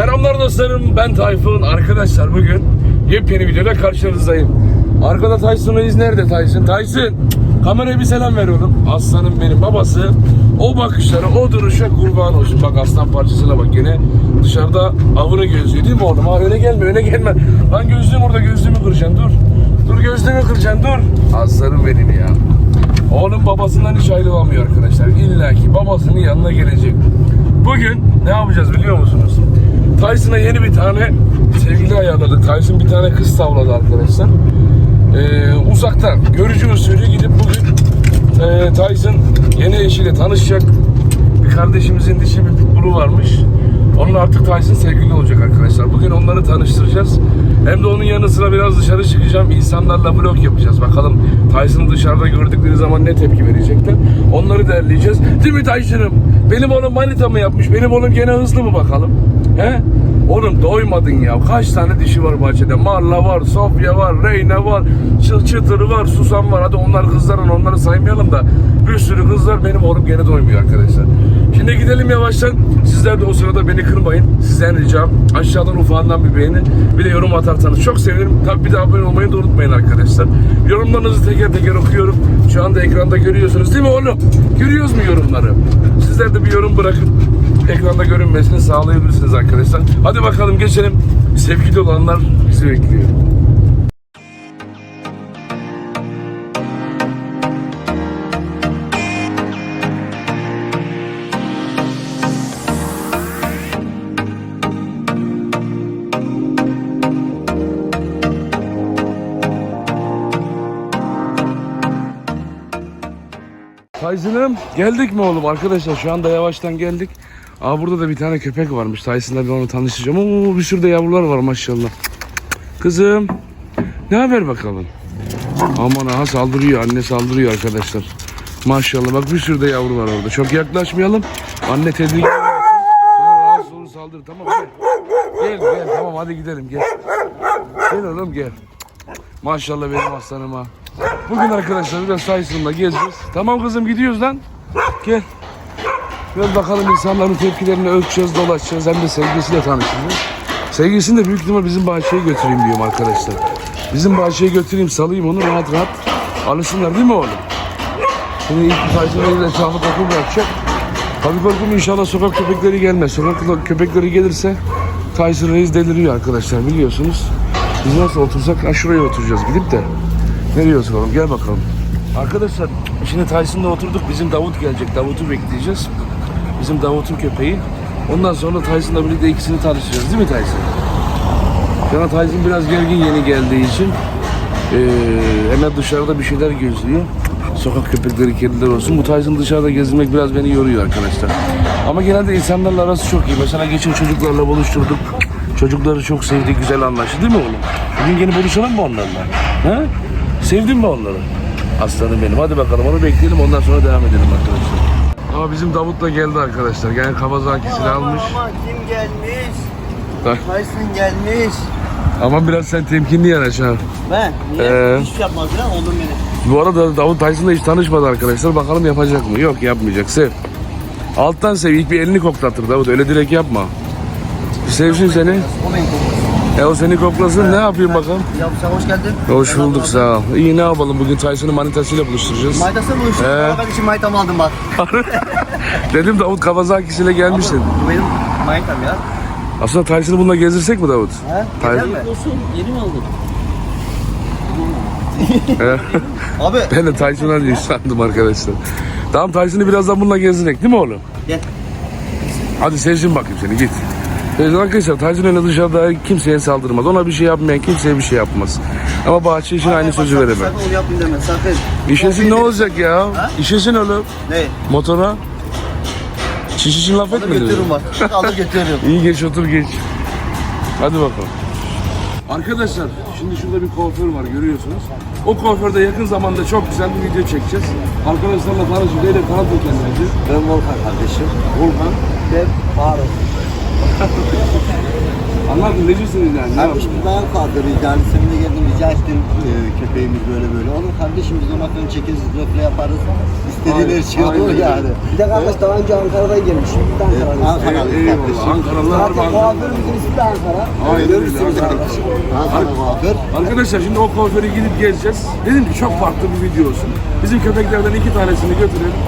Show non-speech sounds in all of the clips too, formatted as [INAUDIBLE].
Selamlar dostlarım ben Tayfun. Arkadaşlar bugün yepyeni videoda karşınızdayım. Arkada Tyson Reis nerede Tyson? Tyson! Kameraya bir selam ver oğlum. Aslanım benim babası. O bakışlara, o duruşa kurban olsun. Bak aslan parçasına bak yine. Dışarıda avını gözlüyor değil mi oğlum? Ha öne gelme, öne gelme. Lan gözlüğüm orada, gözlüğümü kıracaksın dur. Dur gözlüğümü kıracaksın dur. Aslanım benim ya. Oğlum babasından hiç ayrılamıyor arkadaşlar. İlla ki babasının yanına gelecek. Bugün ne yapacağız biliyor musunuz? Tyson'a yeni bir tane sevgili ayarladık. Tyson bir tane kız tavladı arkadaşlar. Ee, uzaktan görücü usulü gidip bugün e, Tyson yeni eşiyle tanışacak. Bir kardeşimizin dişi bir pitbull'u varmış. Onun artık Tyson sevgili olacak arkadaşlar. Bugün onları tanıştıracağız. Hem de onun yanı sıra biraz dışarı çıkacağım. İnsanlarla vlog yapacağız. Bakalım Tyson'ı dışarıda gördükleri zaman ne tepki verecekler. Onları derleyeceğiz. Değil mi Tyson'ım? Benim oğlum manita mı yapmış? Benim oğlum gene hızlı mı bakalım? He? Oğlum doymadın ya. Kaç tane dişi var bahçede? Marla var, Sofya var, Reyna var, Çıl çıtırı var, Susam var. Hadi onlar kızların onları saymayalım da bir sürü kızlar benim oğlum gene doymuyor arkadaşlar. Şimdi gidelim yavaştan. Sizler de o sırada beni kırmayın. Sizden ricam aşağıdan ufağından bir beğeni bir de yorum atarsanız çok sevinirim. Tabii bir de abone olmayı da unutmayın arkadaşlar. Yorumlarınızı teker teker okuyorum. Şu anda ekranda görüyorsunuz değil mi oğlum? Görüyoruz mu yorumları? Sizler de bir yorum bırakın ekranda görünmesini sağlayabilirsiniz arkadaşlar. Hadi bakalım geçelim. Sevgili olanlar bizi bekliyor. Tyson'ım geldik mi oğlum arkadaşlar şu anda yavaştan geldik. Aa burada da bir tane köpek varmış. Tyson'la bir onu tanışacağım. Oo bir sürü de yavrular var maşallah. Kızım ne haber bakalım? Aman aha saldırıyor anne saldırıyor arkadaşlar. Maşallah bak bir sürü de yavru var orada. Çok yaklaşmayalım. Anne tedirgin. Sonra rahatsız olur saldırır tamam mı? Gel gel tamam hadi gidelim gel. Gel oğlum gel. Maşallah benim aslanıma. Bugün arkadaşlar biraz Tyson'la gezeceğiz. Tamam kızım gidiyoruz lan. Gel. Gel bakalım insanların tepkilerini ölçeceğiz, dolaşacağız. Hem de sevgilisiyle tanışacağız. Sevgilisini de büyük ihtimal bizim bahçeye götüreyim diyorum arkadaşlar. Bizim bahçeye götüreyim, salayım onu rahat rahat. Alışsınlar değil mi oğlum? Şimdi ilk Tyson'la etrafı takım bırakacak. Tabii korkum inşallah sokak köpekleri gelmez. Sokak köpekleri gelirse Tyson Reis deliriyor arkadaşlar biliyorsunuz. Biz nasıl otursak ha şuraya oturacağız gidip de. Nereye oturalım gel bakalım. Arkadaşlar şimdi Tyson'da oturduk bizim Davut gelecek. Davut'u bekleyeceğiz. Bizim Davut'un köpeği. Ondan sonra Tyson'la birlikte ikisini tanıştıracağız değil mi Tyson? An Tyson biraz gergin yeni geldiği için eee hemen dışarıda bir şeyler gözlüyor. Sokak köpekleri, kediler olsun. Bu Tyson dışarıda gezmek biraz beni yoruyor arkadaşlar. Ama genelde insanlarla arası çok iyi. Mesela geçen çocuklarla buluşturduk. Çocukları çok sevdi, güzel anlaştı değil mi oğlum? Bugün yeni buluşalım mı onlarla? He? Sevdin mi onları? Aslanım benim. Hadi bakalım onu bekleyelim ondan sonra devam edelim arkadaşlar. Ama bizim Davut da geldi arkadaşlar. Yani Kawasaki almış. Ama kim gelmiş? Bak. Tyson gelmiş. Ama biraz sen temkinli yanaş ha. Ben? Niye? Ee? Hiçbir şey yapmaz ya oğlum beni. Bu arada Davut Tyson'la hiç tanışmadı arkadaşlar. Bakalım yapacak mı? Yok yapmayacak. Sev. Alttan sev. İlk bir elini koklatır Davut. Öyle direkt yapma. Bir sevsin seni. O beni koklasın. E o seni koklasın. Ne yapayım bakalım? Ya sen hoş geldin. Hoş bulduk sağ ol. İyi ne yapalım? Bugün Tyson'ı manitasıyla buluşturacağız. Maytası mı uyuştun? Ee? Ben için maytamı aldım bak. [LAUGHS] Dedim Davut Kawasaki'siyle gelmiştin. Bu benim maytam ya. Aslında Tyson'ı bununla gezdirsek mi Davut? He? Tyson- Güzel mi? Olsun yeni mi aldın? [LAUGHS] Abi Ben de Tyson'a diye sandım arkadaşlar. Tamam Tyson'ı birazdan bununla gezdirek değil mi oğlum? gel. Hadi sevsin bakayım seni git. Evet arkadaşlar Tyson öyle dışarıda kimseye saldırmaz. Ona bir şey yapmayan kimseye bir şey yapmaz. Ama bahçe için aynı sözü veremem. Sakın onu yapmayın deme sakın. İşesin ne olacak ya? İşesin oğlum. Ne? Motora. Şiş için laf Alır etmedi. götürürüm bak. [LAUGHS] Alır götürürüm. İyi geç otur geç. Hadi bakalım. Arkadaşlar şimdi şurada bir kuaför var görüyorsunuz. O kuaförde yakın zamanda çok güzel bir video çekeceğiz. Arkadaşlarla tanışıp öyle tanıtın kendinizi. Ben Volkan kardeşim. Volkan. Ben Faruk. Anladın necisiniz yani? Ne Kardeşim ben kaldırıyız yani seninle geldim rica ettim e, köpeğimiz böyle böyle. Olur kardeşim biz ona fön çekeriz, röfle yaparız. İstediğin her şey olur Aynen. yani. Bir de kardeş daha önce Ankara'dan gelmişim. Bir de Evet, Ankara'dan. Ankaralı Eyvallah. kardeşim. Ankaralılar var. Zaten kuaförümüzün ismi de Ankara. Aynen öyle, Görürsünüz Ankara. kardeşim. Ankara kuaför. Arkadaşlar şimdi o kuaföre gidip gezeceğiz. Dedim ki çok farklı bir video olsun. Bizim köpeklerden iki tanesini götürelim.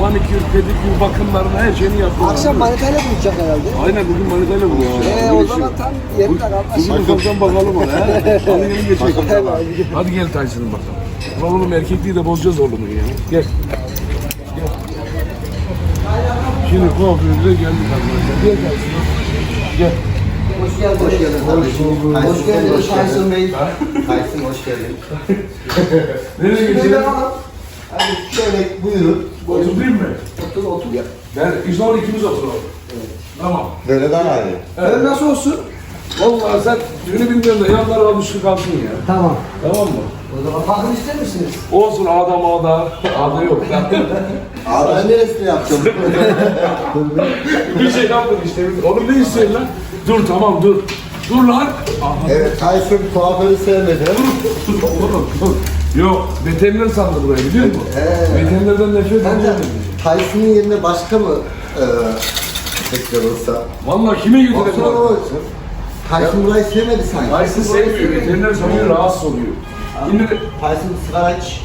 Manikür, pedikür, bakımlarını her şeyini yapıyorlar. Akşam manitayla buluşacak herhalde. Aynen bugün manitayla buluşacağız. Ee, o zaman tam yerinde kardeş. Bugün ufaktan bakalım ona. he. Hadi gelin geçelim. Hadi gel Tyson'ın bakalım. Ulan oğlum erkekliği de bozacağız oğlumun ya. Gel. Gel. Şimdi kuaförümüze geldik arkadaşlar. Gel Tyson'ım. Gel. Hoş geldin. Hoş geldin. Hoş Tyson, geldin hoş geldin. Tyson Bey. Tyson hoş geldin. [LAUGHS] Nereye geçelim? Hadi şöyle buyurun. Oturayım mı? Otur otur ya. Ben, biz orada ikimiz oturalım. Tamam. Böyle daha iyi. Ön nasıl olsun? Vallahi sen yönü bilmiyorsun da yanlara alışık kalsın ya. Tamam. Tamam mı? O zaman bakın ister misiniz? Olsun adam ağda. Ağda yok. [LAUGHS] Ben neresini yapacağım? [LAUGHS] bir şey yaptık işte. Oğlum ne istiyorsun lan? Dur tamam dur. Dur lan. Aha. evet Tyson kuaförü sevmedi. Dur oğlum dur. Yok veteriner sandı burayı biliyor musun? Ee. Veterinerden nefret ediyorum. Tyson'ın yerine başka mı e, sektör olsa? Valla kime Baksana götürelim? olsun. Tyson burayı sevmedi sanki. Tyson sevmiyor. Veteriner sanıyor rahatsız oluyor. Şimdi Tyson sigara iç.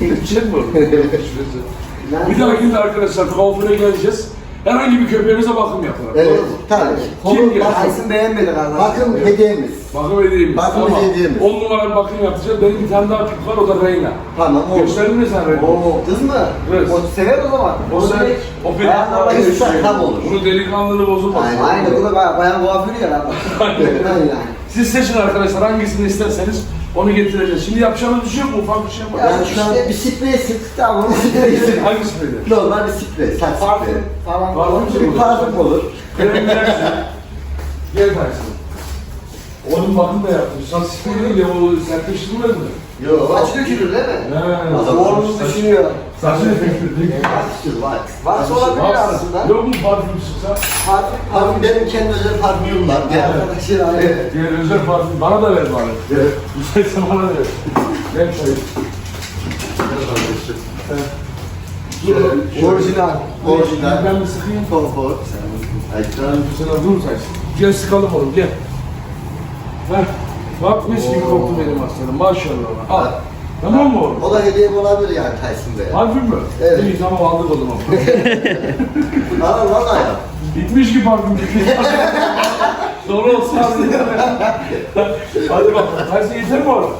[LAUGHS] [LAUGHS] bir şey mi olur? bir dahakinde arkadaşlar kuaföre geleceğiz. Herhangi bir köpeğimize bakım yapalım. Evet, tabii. Kim Tyson beğenmedi kardeş. Bakın hediyemiz. Bakım edeyim. Bakım Tamam. hediyemiz. 10 numara bir bakım yapacağız. Benim bir tane daha tip var o da Reyna. Tamam oldu. Gösterir mi sen Reyna? Oo kız mı? Evet. O sever o zaman. O sen, o benim. Ayağına Kız bakıyor. tam olur. Bunu delikanlılığı bozulmaz. Aynen. Aynen bu da bayağı kuaförü ya lan. [LAUGHS] Aynen. Siz seçin arkadaşlar hangisini isterseniz onu getireceğiz. Şimdi yapacağımız bir şey yok mu? Ufak bir şey var. Yani şu an bir sprey sık. Tamam. [LAUGHS] Hangisi dedi? Normal bir sprey. Saç spreyi. falan. Parfüm Bir parfüm olur. Krem versin. Gel Tyson. Onun bakım da yaptım. Saç spreyi değil ya o sertleştirmez mi? Yok. Saç dökülür değil mi? He. Adam Oğlunuz saç- düşünüyor. Saçını döküldü. Wax, wax. Varsa olabilir aslında. Yok mu parfüm sıksa? Parfüm, Parfüm benim kendi özel parfümüm var. Gel. Arkadaşı aynen. Diğer özel parfüm. Bana da ver bari. Evet. Müsaitse bana ver. Ver çayı. Orijinal. Orijinal. Ben bir sıkayım. Konfor. Ay canım. Sana dur Tyson. Gel sıkalım oğlum gel. Bak mis gibi koktu benim aslanım. Maşallah. Al. Tamam mı oğlum? O da hediyem olabilir yani Tyson Bey'e. Parfüm mü? Evet. İyi tamam aldık o zaman. [LAUGHS] Aa valla ya. Bitmiş ki parfüm bitmiş. Doğru olsun. [LAUGHS] Hadi bak. Tyson yeter mi oğlum?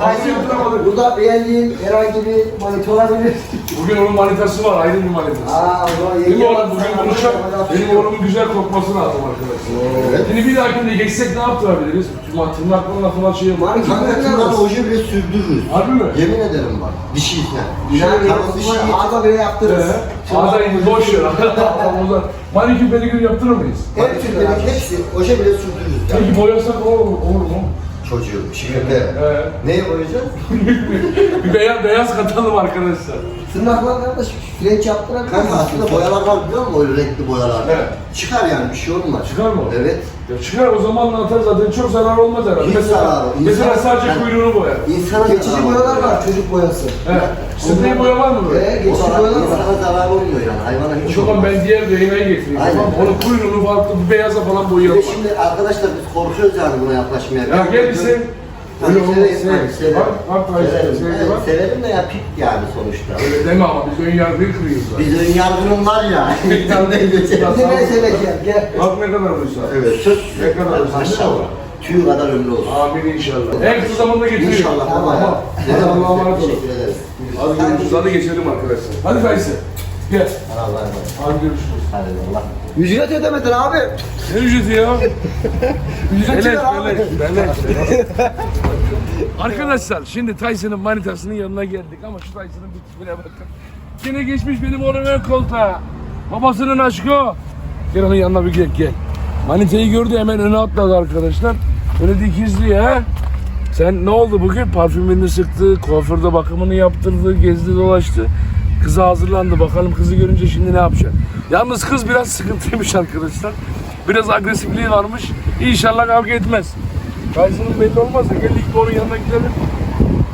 Yaptıramadık. Burada beğendiğin herhangi bir manita olabilir. Bugün onun manitası var, ayrı bir manitası. Aa o zaman Benim oğlum var. bugün konuşacak. Benim oğlumun güzel kokması lazım arkadaşlar. Evet. Şimdi bir dahakinde geçsek ne yaptırabiliriz? Tüm tırnaklarına falan şey yapalım. Kanka tırnağı oje bile sürdürürüz. Harbi mi? Yemin ederim bak. Dişiyken. Yani Tamam dişi. ağda bile yaptırırız. Ee, Ağzayını boş ver. [LAUGHS] Manikür pedikür yaptırır mıyız? Her türlü Dedik hepsi oje bile sürdürürüz. Peki boyasak olur mu? Olur mu? Çocuğu, şimdi Ee, Neye boyayacağız? bir beyaz, beyaz katalım arkadaşlar. Tırnaklar kardeş frenç yaptırabilir Kanka aslında boyalar var biliyor musun? Öyle renkli boyalar. Evet. Çıkar yani bir şey olmaz. Çıkar mı? Evet. Ya çıkar o zaman atar zaten çok zarar olmaz herhalde. Hiç mesela, zararı. mesela İnsan- sadece Yani- kuyruğunu boyar. İnsana Geçici boyalar var çocuk boyası. He. Sprey boya var mı böyle? Ee, O geçici boyalar var. insana zarar olmuyor yani. Hayvana hiç O zaman olmaz. ben diğer rehinayı getireyim. Aynen. Tamam. Onun kuyruğunu farklı bir beyaza falan Bir boyayalım. de şimdi arkadaşlar biz korkuyoruz yani buna yaklaşmaya. Ya gel bir sev. Öyle olmaz. Sev. severim. Bak, bak, bak. Severim. Sev, Evet, bak. Severim de ya pik yani sonuçta. Öyle deme ama biz ön yargıyı kırıyoruz. Biz ön yargının var ya. İlkten de geçelim. Bir de mesele gel. Bak ne kadar uysa. Evet. Söz. Ne kadar güzel. Maşallah. Tüy kadar ömrü olsun. Amin inşallah. En kısa zamanda getiriyor. İnşallah Allah'a emanet olun. Teşekkür ederiz. Hadi görüşürüz. Hadi geçelim arkadaşlar. Hadi Faysal. Gel. Allah'a emanet. Hadi görüşürüz. Hadi Allah. Ücret ödemedin abi. Ne ücreti ya? Ücreti Beleş, ver abi. beleş, beleş. Arkadaşlar şimdi Tyson'ın manitasının yanına geldik ama şu Tyson'ın bir tipine bakın. Yine geçmiş benim oğlum ön koltuğa. Babasının aşkı o. Gel onun yanına bir gel gel. Manitayı gördü hemen öne atladı arkadaşlar. Öyle dikizli ya. Sen ne oldu bugün? Parfümünü sıktı, kuaförde bakımını yaptırdı, gezdi dolaştı. Kıza hazırlandı. Bakalım kızı görünce şimdi ne yapacak? Yalnız kız biraz sıkıntıymış arkadaşlar. Biraz agresifliği varmış. İnşallah kavga etmez. Tyson'ın belli olmaz da gel ilk onun yanına gidelim.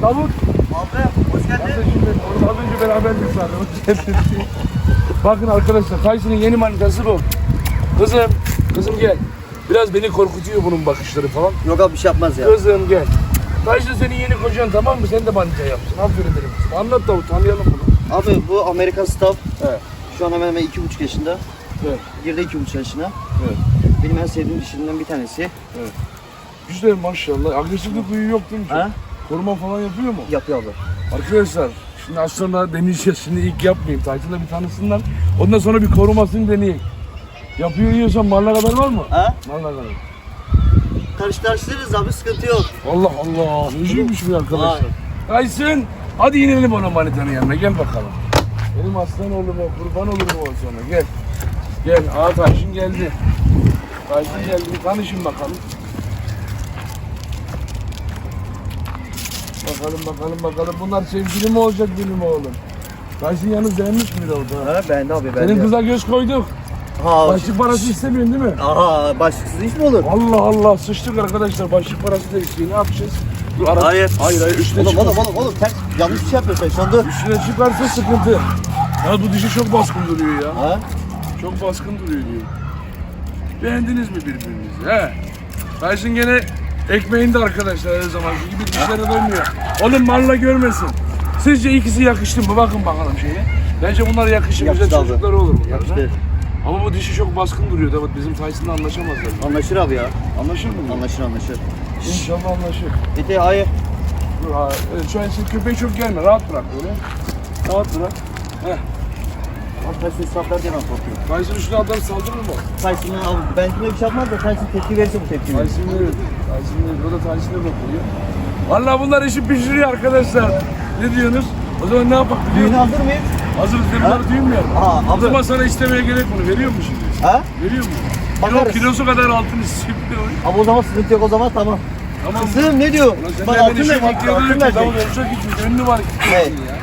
Davut. Abi hoş geldin. Benim. Az önce beraberdik zaten. Bakın arkadaşlar Tyson'ın yeni manitası bu. Kızım. Kızım gel. Biraz beni korkutuyor bunun bakışları falan. Yok abi bir şey yapmaz ya. Kızım gel. Tyson senin yeni kocan tamam mı? Sen de manita yapsın. Aferin benim kızım. Anlat Davut tanıyalım bunu. Abi bu Amerikan staff. Evet. Şu an hemen hemen iki buçuk yaşında. Evet. Girdi iki buçuk yaşına. Evet. Benim en sevdiğim dişinden bir tanesi. Güzel maşallah. Agresiflik huyu yok değil mi? Ha? Koruma falan yapıyor mu? Yapıyor abi. Arkadaşlar şimdi az sonra deneyeceğiz. [LAUGHS] Şimdi ilk yapmayayım. Taytın'la bir tanısınlar. Ondan sonra bir korumasını deneyeyim. Yapıyor yiyorsan malına kadar var mı? Ha? Malına kadar. Karıştırırız abi sıkıntı yok. Allah Allah. Üzülmüş bir arkadaşlar. Tyson hadi inelim ona manitanın yanına. Gel bakalım. Benim aslan oğlum o. Kurban olurum o sonra. Gel. Gel. Aa Tyson geldi. Tyson geldi. Bir tanışın bakalım. Bakalım bakalım bakalım. Bunlar sevgili mi olacak benim oğlum? Tyson yalnız beğenmiş mi orada? Ha beğendi abi beğendi. Senin kıza göz koyduk. Ha, Başlık parası istemiyorsun değil mi? Aha başlıksız iş mi olur? Allah Allah sıçtık arkadaşlar. Başlık parası da istiyor. Ne yapacağız? Dur ara. Hayır. Hayır hayır. Üstüne Oğlum çıkar. oğlum oğlum oğlum sen yanlış bir şey yapıyorsun şu anda. Üstüne çıkarsa sıkıntı. Ya bu dişi çok baskın duruyor ya. Ha? Çok baskın duruyor diyor. Beğendiniz mi birbirinizi? He. Tyson gene ekmeğinde arkadaşlar her zamanki gibi dişlere dönmüyor. Oğlum marla görmesin. Sizce ikisi yakıştı mı? Bakın bakalım şeye. Bence bunlar yakışır. Güzel Yakıştı abi. çocuklar olur bunlar. Ha? Ama bu dişi çok baskın duruyor. Evet bizim Tyson'la anlaşamazlar. Anlaşır abi ya. Anlaşır mı? bu? Anlaşır anlaşır. İnşallah anlaşır. Ete hayır. Dur ha. Evet, şu an sen köpeği çok gelme. Rahat bırak böyle. Rahat bırak. Heh. Abi Tyson israflar diye ben korkuyorum. Tyson üstüne adam saldırır mı? Tyson'a abi ben kime bir şey yapmaz da Tyson tepki verirse bu tepki verir. Tyson verir. Tyson verir. O da Tyson'a bakıyor. Valla bunlar işi pişiriyor arkadaşlar. Ne diyorsunuz? O zaman ne yapak biliyor Düğüne musun? hazır mıyız? Hazırız mi? Bunları yapalım? Aa, O abi. zaman sana istemeye gerek bunu. Veriyor mu şimdi? Ha? Veriyor mu? Kilo, Bakarız. kilosu kadar altın istiyor. Ama o zaman sıkıntı yok o zaman tamam. Tamam. Kızım ne diyor? Ulan sen Bak de altın beni altın ki verecek. Davul olacak hiç gönlü var. Evet. Ya.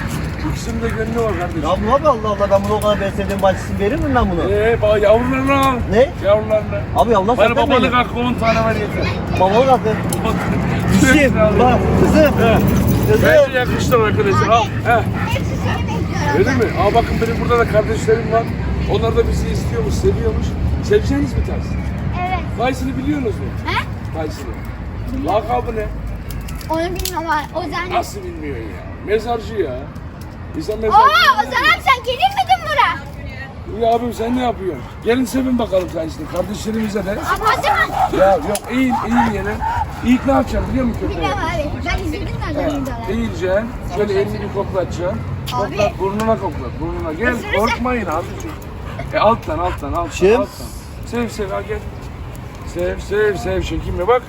İkisinin de gönlü var kardeşim. Ya bu abi Allah Allah ben bunu o kadar ben sevdiğim bahçesini verir miyim ben bunu? Eee bak yavrularına al. Ne? Yavrularına. Abi Allah Bana babalık hakkı 10 tane ver yeter. Babalık hakkı. Dişim. Bak kızım. Bence Kızım. yakıştı arkadaşlar. Al. Heh. Hepsi seni bekliyor. Öyle mi? Aa bakın benim burada da kardeşlerim var. Onlar da bizi istiyormuş, seviyormuş. Seveceğiniz mi Tyson? Evet. Tyson'ı biliyorsunuz mu? He? Tyson'ı. Lakabı ne? Onu bilmiyorum ama o zaman... Nasıl bilmiyorsun ya? Mezarcı ya. İnsan Oo, mezarcı. o zaman sen gelir miydin buraya? İyi abim sen ne yapıyorsun? Gelin sevin bakalım Tyson'ı. Kardeşlerimize de. Ya yok eğil, eğil gelin. İlk ne yapacaksın biliyor musun köpeğe? Abi. Ben izledim videoları. Eğileceksin. Şöyle elini bir koklatacaksın. Abi. Koklat, burnuna koklat, burnuna. Gel, korkmayın abicim. E alttan, alttan, alttan, Şim. alttan. Sev, sev, ha gel. Sev, sev, sev, çekinme. Bak,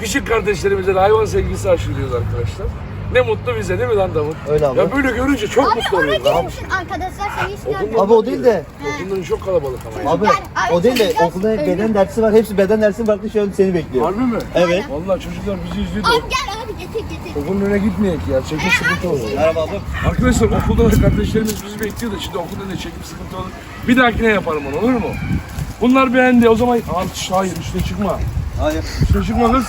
küçük kardeşlerimize de hayvan sevgisi aşılıyoruz arkadaşlar. Ne mutlu bize değil mi lan Davut? Öyle abi. Ya böyle görünce çok Abi mutlu oraya oluyoruz gelir abi. misin? Arkadaşlar seni istiyor. Okulda- Abi o değil de. Okulların çok kalabalık ama. ya. Abi Çocuklar, o değil de çocuklar okulda ölüyor. beden dersi var. Hepsi beden dersi bıraktı şu an seni bekliyor. Harbi mi? Evet. Vallahi çocuklar bizi izliyor da Abi gel abi getir getir. okulun önüne gitmeyek ya. Çekim sıkıntı olur. Merhaba abi. Arkadaşlar okulda da kardeşlerimiz bizi bekliyor da şimdi okulda ne çekim sıkıntı olur. Bir dahakine yaparım onu olur mu? Bunlar beğendi o zaman al hayır üstüne çıkma. Hayır. Üstüne çıkma kız.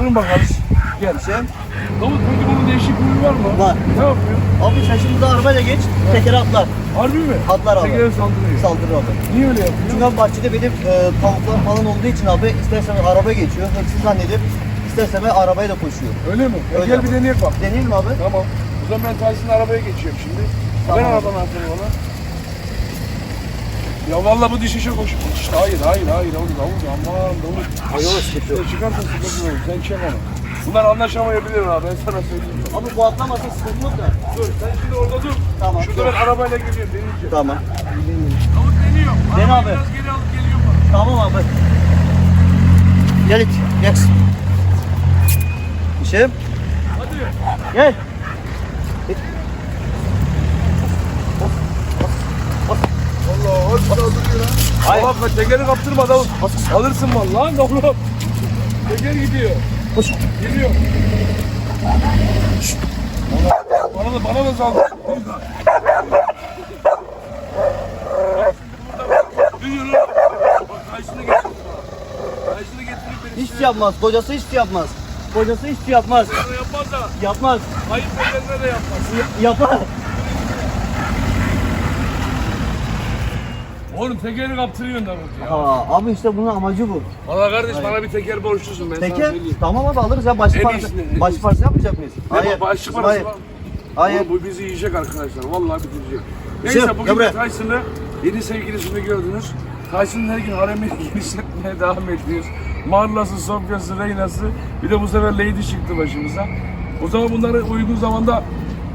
Durun bakalım. Gel. Şey. Davut peki bunun değişik huyu var mı? Var. Ne yapıyor? Abi daha arabayla geç. Teker atlar. Harbi mi? Atlar abi. Tekere saldırıyor. Saldırır abi. Niye öyle yapıyor? Çünkü abi bahçede benim e, tavuklar falan olduğu için abi istersen araba geçiyor. Hırsız zannedip istersen arabaya da koşuyor. Öyle mi? E Öyle gel abi. bir deneyelim bak. Deneyelim abi. Tamam. O zaman ben Tyson'la arabaya geçiyorum şimdi. Tamam. Ben arabanı atayım ona. Ya vallahi bu dişi çok hoş. İşte hayır hayır hayır oğlum Davut aman Davut. Hayır sıkıntı olur. Sen çek onu. Bunlar anlaşamayabilir abi ben sana söyleyeyim. Abi bu atlamasa sıkıntı yok da. Dur sen şimdi orada dur. Tamam, Şurada ben arabayla geliyorum deneyeceğim. Tamam. Davut deniyor. Arabayı abi. Biraz geri alıp geliyorum bak. Tamam abi. Gel it. Geç. İşim. Hadi. Gel. Allah hoş duruyor lan. Hayır. Bak tekeri kaptırma Davut. Alırsın vallahi Davut. Teker gidiyor. Koş. Geliyor. Bana, bana da bana da Hiçbir şey yapmaz. Kocası şey yapmaz. Kocası hiç yapmaz. Yapmaz da. Yapmaz. Ayıp bedenine de yapmaz. Yapar. Oğlum tekeri kaptırıyorsun da bak ya. Ha, abi işte bunun amacı bu. Valla kardeş bana bir teker borçlusun ben sana Peki söyleyeyim. tamam abi alırız ya baş En parça. iyisini, en Baş iyisini. parça yapmayacak mıyız? Hayır, başlık parası Hayır. var. Hayır. Oğlum bu bizi yiyecek arkadaşlar. Vallahi bitirecek. Şey, Neyse bugün gel buraya. de Tyson'ı yeni sevgilisini gördünüz. Tyson'ın her gün haremi [LAUGHS] genişletmeye devam ediyoruz. Marlası, Sofya'sı, Reyna'sı bir de bu sefer Lady çıktı başımıza. O zaman bunları uygun zamanda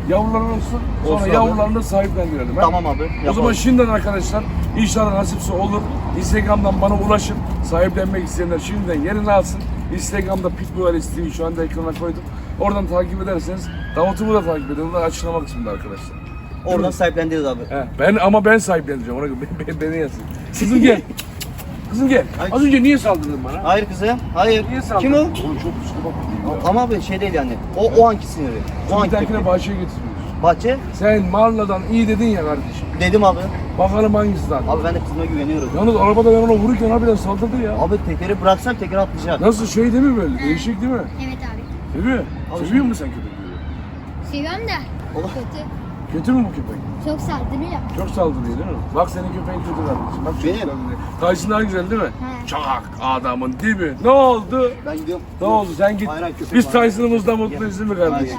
yavrular olsun. Sonra Olsun abi. yavrularını sahiplendirelim. ha? Tamam abi. O zaman yapalım. şimdiden arkadaşlar inşallah nasipse olur. Instagram'dan bana ulaşın. Sahiplenmek isteyenler şimdiden yerini alsın. Instagram'da Pitbull TV şu anda ekrana koydum. Oradan takip ederseniz Davut'umu da takip edin. Onlar açıklama kısmında arkadaşlar. Oradan sahiplendiriyoruz abi. He, ben ama ben sahipleneceğim. Ona göre [LAUGHS] beni, beni, beni yazın. Kızım gel. [LAUGHS] Kızım gel. Ay. Az önce niye saldırdın bana? Hayır kızım. Hayır. Niye saldırdın? Kim o? Oğlum çok psikopat. Ama abi şey değil yani. O o anki siniri. O Bir anki dahakine tepki. bahçeye getiriyoruz. Bahçe Sen Marla'dan iyi dedin ya kardeşim. dedim abi. Bakalım hangisi lan. Abi ben de kızıma güveniyorum. Yalnız arabada ben ona vururken harbiden saldırdı ya. Abi tekeri bıraksam teker atlayacak. Nasıl şey değil mi böyle? Değişik değil mi? Evet abi. Değil mi? Abi Seviyor musun sen köpekleri? Seviyorum da. Allah. Kötü. Kötü mü bu köpek? Çok saldırıyor. Çok saldırıyor değil mi? Bak senin köpeğin kötü kardeşim. Bak çok Benim. saldırıyor. Tyson daha güzel değil mi? He. Çak adamın dibi. Ne oldu? Ben gidiyorum. Ne oldu? Sen git. Hayır, hayır, köpek Biz var. Tyson'ımızda mutluyuz değil mi kardeşim?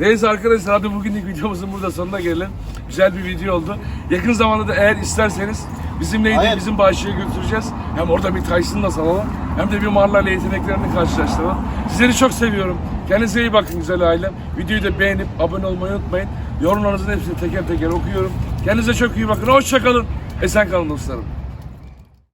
Neyse arkadaşlar hadi bugünlük videomuzun burada sonuna gelelim. Güzel bir video oldu. Yakın zamanda da eğer isterseniz bizimle Hayır. bizim bahçeye götüreceğiz. Hem orada bir Tyson da salalım hem de bir marlarla yeteneklerini karşılaştıralım. Sizleri çok seviyorum. Kendinize iyi bakın güzel ailem. Videoyu da beğenip abone olmayı unutmayın. Yorumlarınızın hepsini teker teker okuyorum. Kendinize çok iyi bakın. Hoşçakalın. Esen kalın dostlarım.